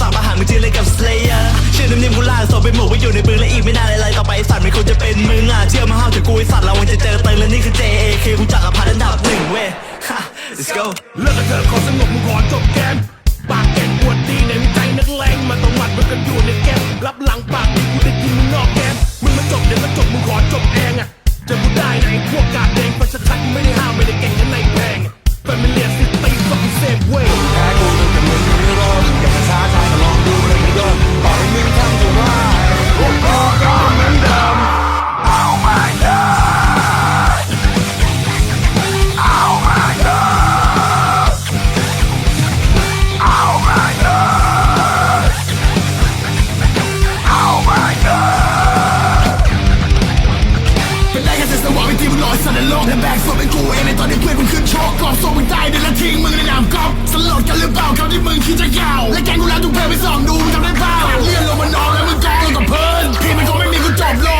ฝากูสั่งประหารมึงจีเลยกับ Slayer ชื่อนิ่มๆกูล่างศพไปหมกไว้อยู่ในปืนและอีกไม่นานอะไรต่อไปสัตว์ไม่ควรจะเป็นมึงอะเชื่อมาห้าวถึงกูไอสัตว์เราวันจะเจอเติงและนี่คือ JAK กูจักรพรรดิอันดับหนึ่งเว้ย Let's go เลิกกับเธอขอสงบมึงขอจบเกม ตอนตอนที่เพื่อนกูขึ้นโชกกรอบส่งมึงตายเดินละทิ้งมึงในนามกอบสลดกันหรือเปล่าคำที่มึงคิดจะยาวและแกงกูแล้วทุกเพลงไปส่องดูมึงทำได้เปล่าเลื่อนลงมานอนแล้วมึงกองลงกับเพื่อนพี่มันคงไม่มีกูจบลง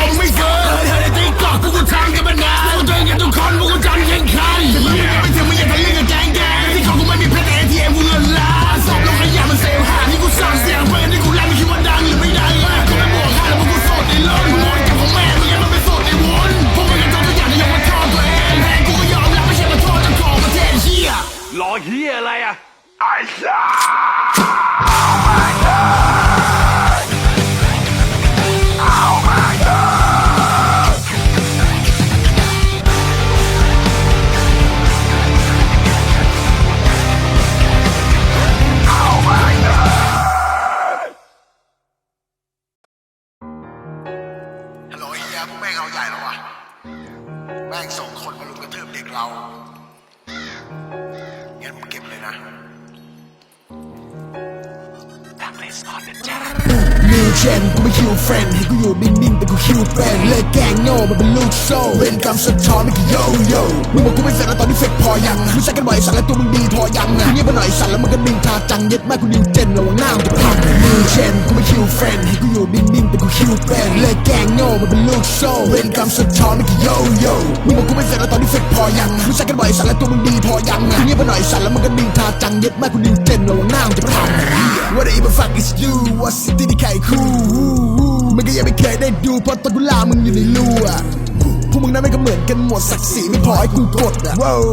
สะท้อนไม่กี่โยโย่มึงบอกกูไม่เสร็จแล้วตอนนี้เฟกพอยังมึงใช้กันบ่อยสัตว์แล้วตัวมึงดีพอยังอะเงียบไปหน่อยสัตว์แล้วมึงก็นิ่งทาจังเย็ดแม่กูนิวเจนระวังหน้ามึงจะพังนิวเจนกูไม่คิวเฟรนให้กูอยู่นิ่งๆแต่กูคิวเป็นเลิกแกงโง่มันเป็นลูกโซ่เป็นกรรมสะท้อนไม่กี่โยโย่มึงบอกกูไม่เสร็จแล้วตอนนี้เฟกพอยังมึงใช้กันบ่อยสัตว์แล้วตัวมึงดีพอยังอะเงียบไปหน่อยสัตว์แล้วมึงก็นิ่งทาจังเย็ดแม่กูนิวเจนระวังหน้ามึงจะพัง What the even fuck is you ว่าสิ่งที่ใครคู่มันก็ยังไม่เคยได้ดูเพราะตอนกูลามึงอยู่ในรูอะ พวกมึงนั้นไม่ก็เหมือนกันหมดศักดิ์ศรีไม่พอให้กูกดอะว้าว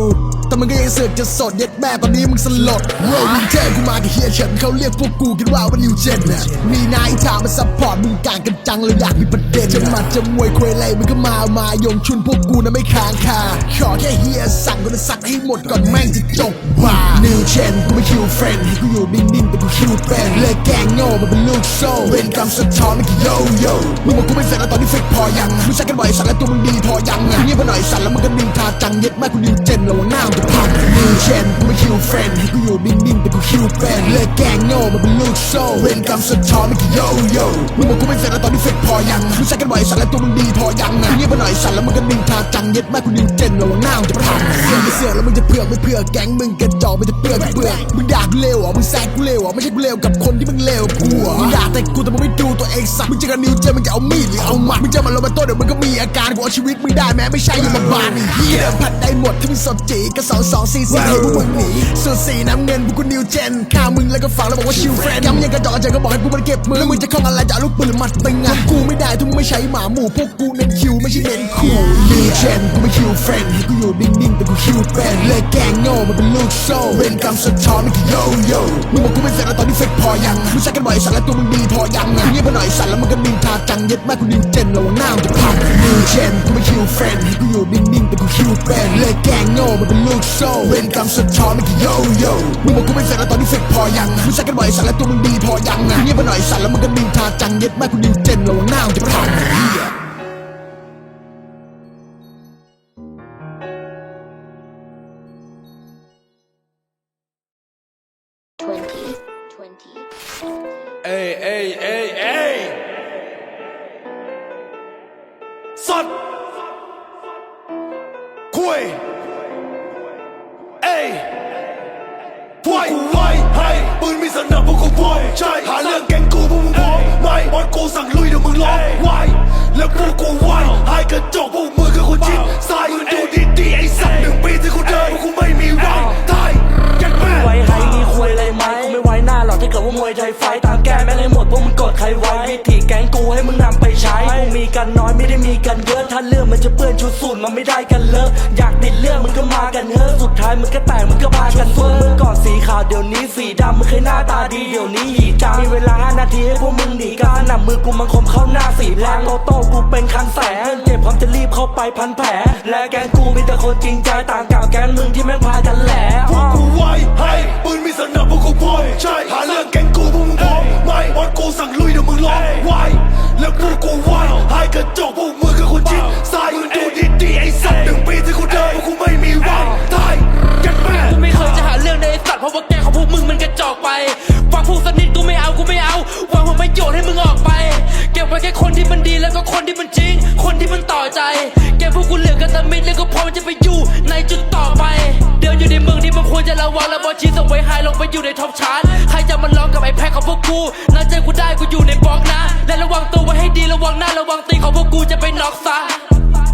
แต่มึงก็ยังเสือกจะสดเย็ดแม่ตอนนี้มึงสลดว้าวนิวเจนกูมากับเฮียเฉินเขาเรียกพวกกูกันว่าว่านิวเจนอะมีนายทางมาซัพพอร์ตมึงกลางกันจังเลยอยากมีประเด็นจะมาจะมวยคุยอะไรมึงก็มามายงชุนพวกกูนะไม่ค้างคาขอแค่เฮียสั่งกูจะสักให้หมดก่อนแม่งจะจบว่านิวเจนกูไม่คิวเฟรนด์ให้กูอยู่นิ่งๆแต่กูคิวเป็นเลิกแกล้งโง่มันเป็นลูกโซ่เป็นกรรมสะท้อนไม่กี่โยโย่มึงบอกกูไม่เสร็จแล้วตอนนี้เฟกพอยัง มึงใช้กันบ่อยสั่งแล้วตัวมึงดีพอยังอะเงียบไปหน่อยสั่นแล้วมึงก็นินทาจังเย็ดแม่กูนิวเจนระวังหน้ามึงจะพัง นิวเจนกูไม่คิวเฟรนให้กูอยู่นิ่งๆแต่กูคิวเป็นเลิกแกงโง่มันเป็นลูกโซ่เป็นกรรมสะท้อนไม่กี่โยโย่มึงบอกกูไม่เสร็จแล้วตอนนี้เฟกพอยังมึงใช้กันบ่อยสัตว์แล้วตัวมึงดีพอยังอะเงียบไปหน่อยสัตว์แล้วมึงก็นิ่งทาจังเย็ดแม่กูนิวเจนระวังหน้ามึงจะพังมึงจะเสือกแล้วมึงจะเผือกไม่เผือกแกงมึงกระจอกไม่จะเปลือกเปลือกมึงด่ากูเลวอะมึงแซงกูเลวอะไม่ใช่กูเลวกับคนที่มึงเลวกูอะมึงด่าแต่กูแต่มึงไม่ดูตัวเองสักมึงเจอกันนิวเจนมึงจะเอามีดหรือเอาหมัดมึงเจอมันลงมาต้นเดี๋ยวมึงก็มีอาการกูเอาชีวิตมึงได้แม้ไม่ใช่ยมบาลเหี้ยเดิมพันได้หมดถ้ามึงสดจีก็สองสองสี่สิ่งที่พวกมึงหนีส่วนสีน้ำเงินพวกกูนิวเจนฆ่ามึงแล้วก็ฝังแล้วบอกว่าชิวเฟรนย้ำยังกระจอกกระเจก็บอกให้กูมันเก็บมือแล้วมึงจะคล้องอะไรจะเอาลูกปืนหรือมัดตึงอะกูไม่ได้ถ้ามึงไม่ใช้หมาหมู่พวกกูเน้นคิวไม่ใช่เน้นคู่นิวเจนกูไม่คิวเฟรนให้กูอยู่นิ่งๆแต่กูคิวเป็นเลยแกงโง่มันเป็นลูกโซ่เป็นกรรมสะท้อนไม่กี่โยโย่มึงบอกกูไม่เสร็จแล้วตอนนี้เฟกพอยังมึงใช้กันบ่อยสัตว์แล้วตัวมึงดีพอยังอะเงียบไปหน่อยสัตว์แล้วมันก็นินทาจังเย็ดมากกูนิวเจนระวังหน้ามึงจะพังนิวเจนกูไม่คิวเฟรนให้กูอยู่นิ่งๆแต่กูคิวเป็นเลยแกงโง่มันเป็นลูกโซ่เป็นกรรมสะท้อนไม่กี่โยโย่มึงบอกกูไม่เสร็จแล้วตอนนี้เฟกพอยังมึงใช้กันบ่อยสัตว์แล้วตัวมึงดีพอยังอะเงียบไปหน่อยสัตว์แล้วมันก็นินทาจังเย็ดมากกูนิวเจนระวังหน้ามึงจะพังเหี้ย Twenty, twenty. เอ้ยเอ้ยเอ้ยเอ้ยสัต ปืนมีสนับพวกกูพอยใช่หาเรื่องแกงกูพวกมึงพอยไม่บอสกูสั่งลุยเดี๋ยวมึงร้องไว้แล้วพวกกูไว้ให้กระจอกพวกมือคือคนจิ้นสายมึงดูดีๆไอ้สัตว์หนึ่งปีที่กูเดินพวกกูไม่มีวันตายกันแม่ไว้ให้มีคุยอะไรไหมกูไม่ไว้หน้าหรอกถ้าเกิดว่ามวยไทยไฟท์ตามแก้แม่งให้หมดพวกมึงกดใครไว้วิธีแก๊งกูให้มึงนำไปใช้ กันน้อยไม่ได้มีกันเยอะ ถ้าเรื่องมันจะเปื้อนชุดสูนมันไม่ได้กันเลอะอยากติดเรื่องมึงก็มากันเถอสุดท้ายมึงก็แตกมึงก็พากันเฟ้อเมื่อก่อนสีขาวเดี๋ยวนี้สีดำมึงเคยหน้าตาดีเดี๋ยวนี้หีจางมีเวลาห้านาทีให้พวกมึงหนีกันหนัมือกูมันคมเข้าหน้าสีแรงโตโต้กูเป็นคันแสงเพื่อนเจ็บพร้อมจะรีบเข้าไปพันแผลและแก๊งกูมีแต่คนจริงใจต่างกับแก๊งมึงที่แม่งพากันแหละ จะระวังแล้วบอชีส่งไว้ไฮลงไปอยู่ในท็อปชาร์ตใครจะมาลองกับไอ้แพ็คของพวกกูน่าใจกูได้กูอยู่ในบล็อกนะ และระวังตัวไว้ให้ดีระวังหน้าระวังตีของพวกกูจะไปน็อกซะ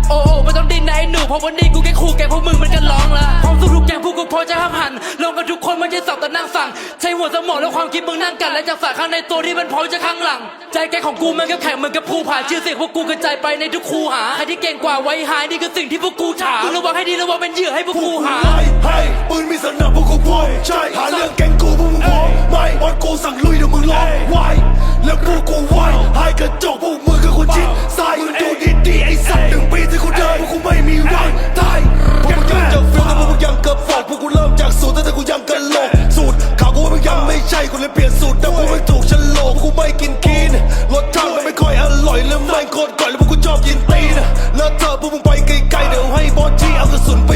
โอ้โอ้ไม่ต้องดิ้นนะไอ้หนูเพราะวันนี้กูแค่คู่แกพวกมึงมันกันร้องละพร้อมสู้ทุกอย่างพวกกูพอจะห้ามหันลงกันทุกคนไม่ใช่สับแต่นั่งสั่ง ใช้หัวสมองและความคิดมึงนั่งกัน และจากสายข้างในตัวที่มันพร้อมจะข้างหลัง ใจแกของกูมันก็แข็งเหมือนกับภูผาชื่อเสียงพวกกูกระจายไปในทุกคูหาใครที่เก่งกว่าไว้หายนี่คือสิ่งที่พวกกูถามระวังให้ดีระวังเป็นเหยื่อให้พวกกูหาไว้ให้ปืนมีสนับพวกกูพอยใช่หาเรื่องแกงกูพวกมึงพอยไม่บอสกูสั่งลุยเดี๋ยวมึงร้องไว้แล้วพวกกูไว้ให้กระจกพวก แล้วเธอพวกมึงไปไกลๆเดี๋ยวให้บอสจี้เอากระสุนไป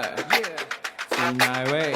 อะซีนายเว้ย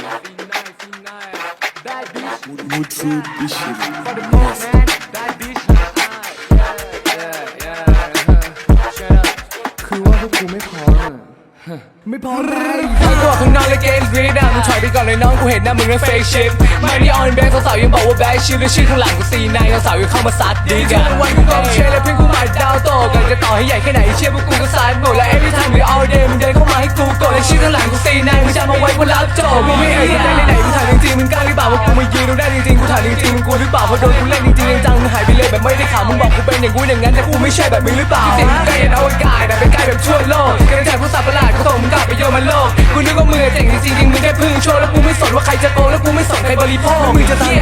พร้อมเลยมึงบอกข้างนอกเลยเกมกรีดอะมึงถอยไปก่อนเลยน้องกูเห็นหน้ามึงนั้นเฟกชิปไม่ได้ออนแบงค์สาวๆยังบอกว่าแบกชิปและชื่อข้างหลังกูซีนายสาวๆยังเข้ามาซัดดีกันวันกูก็เชยและเพื่อนกูหมาดาวโตกันจะต่อให้ใหญ่แค่ไหนเชื่อพวกกูก็สายหมดและ every time หรือ all day มึงเดินเข้ามาให้กูกดและชื่อข้างหลังกูซีนายมึงจำเอาไว้ว่ารับจบกูไม่เห็นได้ไหนๆมึงถ่ายจริงๆมึงกล้าหรือเปล่าว่ากูมายืนตรงได้จริงๆกูถ่ามจริงๆมึงกูหรือเปล่าเพราะโดนกูเล่นจริงๆจังๆมึงหายไปเลยแบบไม่ได้ข่าวมึงบอกกูเป็นอย่างกูอย่างนั้นแต่กูไม่ใช่แบบมึงหรือเปล่าเสียงมึงใกล้อวกาศแต่เป็นใกล้แบบทั่วโลกกระจายผู้สัตว์ประหลาดกูส่งมึงกลับไปโยนมันโลกกูนึกว่ามึงเจ๋งจริงๆจริงมึงแค่พึ่งโชว์แล้วกูไม่สนว่าใครจะโกงแล้วกูไม่สนใครบริโภคมึงจะตาย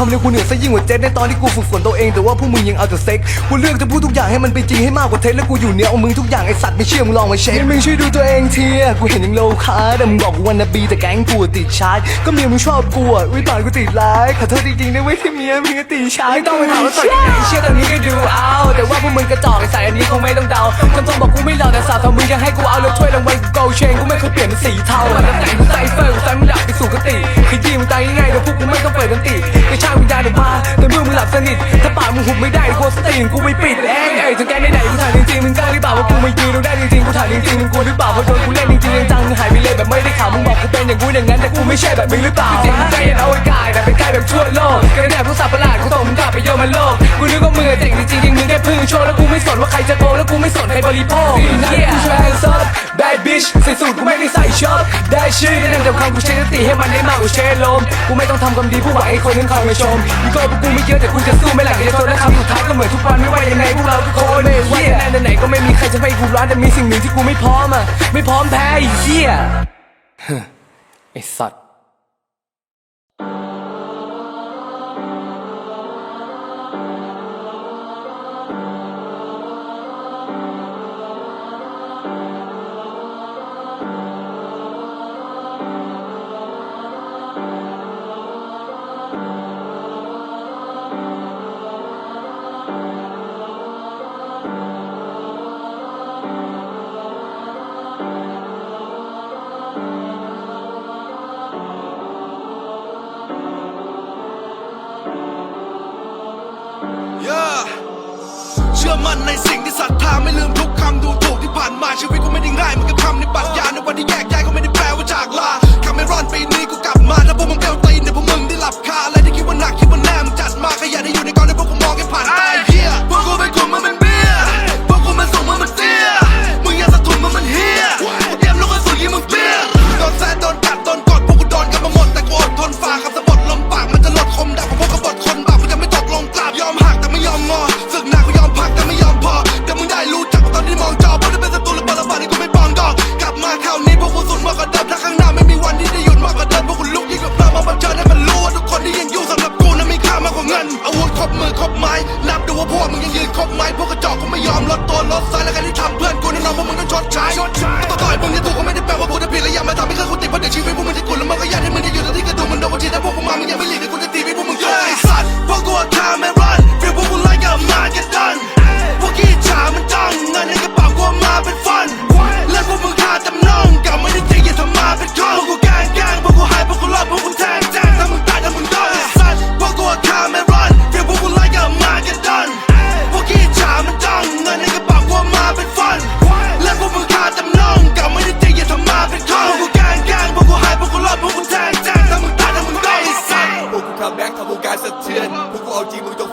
ความเร็วกูเหนือซะยิ่งกว่าเจ็ตในตอนที่กูฝึกฝนตัวเองแต่ว่าพวกมึงยังเอาแต่เซ็กกูเลือกจะพูดทุกอย่างให้มันเป็นจริงให้มากกว่าเท็จแล้วกูอยู่เหนือเอามึงทุกอย่างไอสัตว์ไม่เชื่อมึงลองมาเช็คมึงช่วยดูตัวเองเทีอะกูเห็นยังโลคาแต่มึงบอกวันนาบีแต่แก๊งกูติดชาร์จก็เมียมึงชอบกูอะวิตอนกูติดไลค์ขอโทษจริงๆนะเว้ยที่เมียมึงก็ติดชาร์จไม่ต้องไปถามว่าต่อยยังไงเชื่อตอนนี้ก็ดูเอาแต่ว่าพวกมึงกระจอกไอสายอันนี้คงไม่ต้องเดาจำต้องบอกกูไม่หล่อแต่สาวทำมึงยังให้กูเอาแล้วถ้วยรางวัลกูโกลเชนกูไม่เคยเปลี่ยนเป็นสีเทาแต่ไหนกูใส่เฟอร์กูใส่มึงดับไปสู่กติขยี้มึงตายง่ายๆเดี๋ยวพวกกูไม่ต้องเปิดดนตรีกระ ชากวิญญาณออกมาแต่เมื่อมึงหลับสนิทถ้าปากมึงหุบไม่ได้กูสติกูไม่ปิดเองเอ้ยถึงแกไหนๆกูถามจริงๆมึงกล้าหรือเปล่าว่ากูมายืนตรงได้จริงๆกูถามจริงๆมึงกลัวหรือเปล่าเพราะโดนกูเล่นจริงๆจังๆมึงหายไปเลยแบบไม่ได้ข่าวมึงบอกกูเป็นอย่างกูอย่างนั้นแต่กูไม่ใช่แบบมึงหรือเปล่าเสียงมึงใกล้ยันอวกาศแต่เป็นใกล้แบบทั่วโลกกระแดดผู้สัตว์ประหลาดกูส่งมึงกลับไปโยนมันโลกกูนึกว่ามึงเจ๋งจริงๆจริงมึงแค่พึ่งโชว์แล้วกูไม่สนว่าใครจะโกงแล้วกูไม่สนใครบริโภคกูช่วยแฮนด์ซับ bad bitch ใส่สูทกู ได้ใส่ช็อปได้ชื่อได้นำจำคำกูใช้สติให้มันได้มากกว่าเชลลมกูไม่ต้องทำความดีผู้หวังให้คนนั้นคอยมาชมมีก็พวกกูไม่เยอะแต่กูจะสู้ไม่หลังจะทนและคำสุดท้ายก็เหมือนทุกวันไม่ว่ายังไงพวกเราทุกคนไม่ว่าจะแน่นไหนก็ไม่มีใครจะให้กูร้านแต่มีสิ่งหนึ่งที่กูไม่พร้อมอะไม่พร้อมแพ้ไอ้เหี้ยไอ้สัตว เชื่อมั่นในสิ่งที่ศรัทธาไม่ลืมทุกคำดูถูกที่ผ่านมาชีวิตกูไม่ได้ง่ายมันกับคำในปรัชญาในวันที่แยกย้ายก็ไม่ได้แปลว่าจากลาคาไม่รอนปีนี้กูกลับมาถ้าพวกมึงเกลตีนเดี๋ยวพวกมึงได้หลับคาอะไรที่คิดว่าหนักคิดว่าแน่มึงจัดมาขยันให้อยู่ในกองในพวกกูมองแค่ผ่านตาย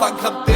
เ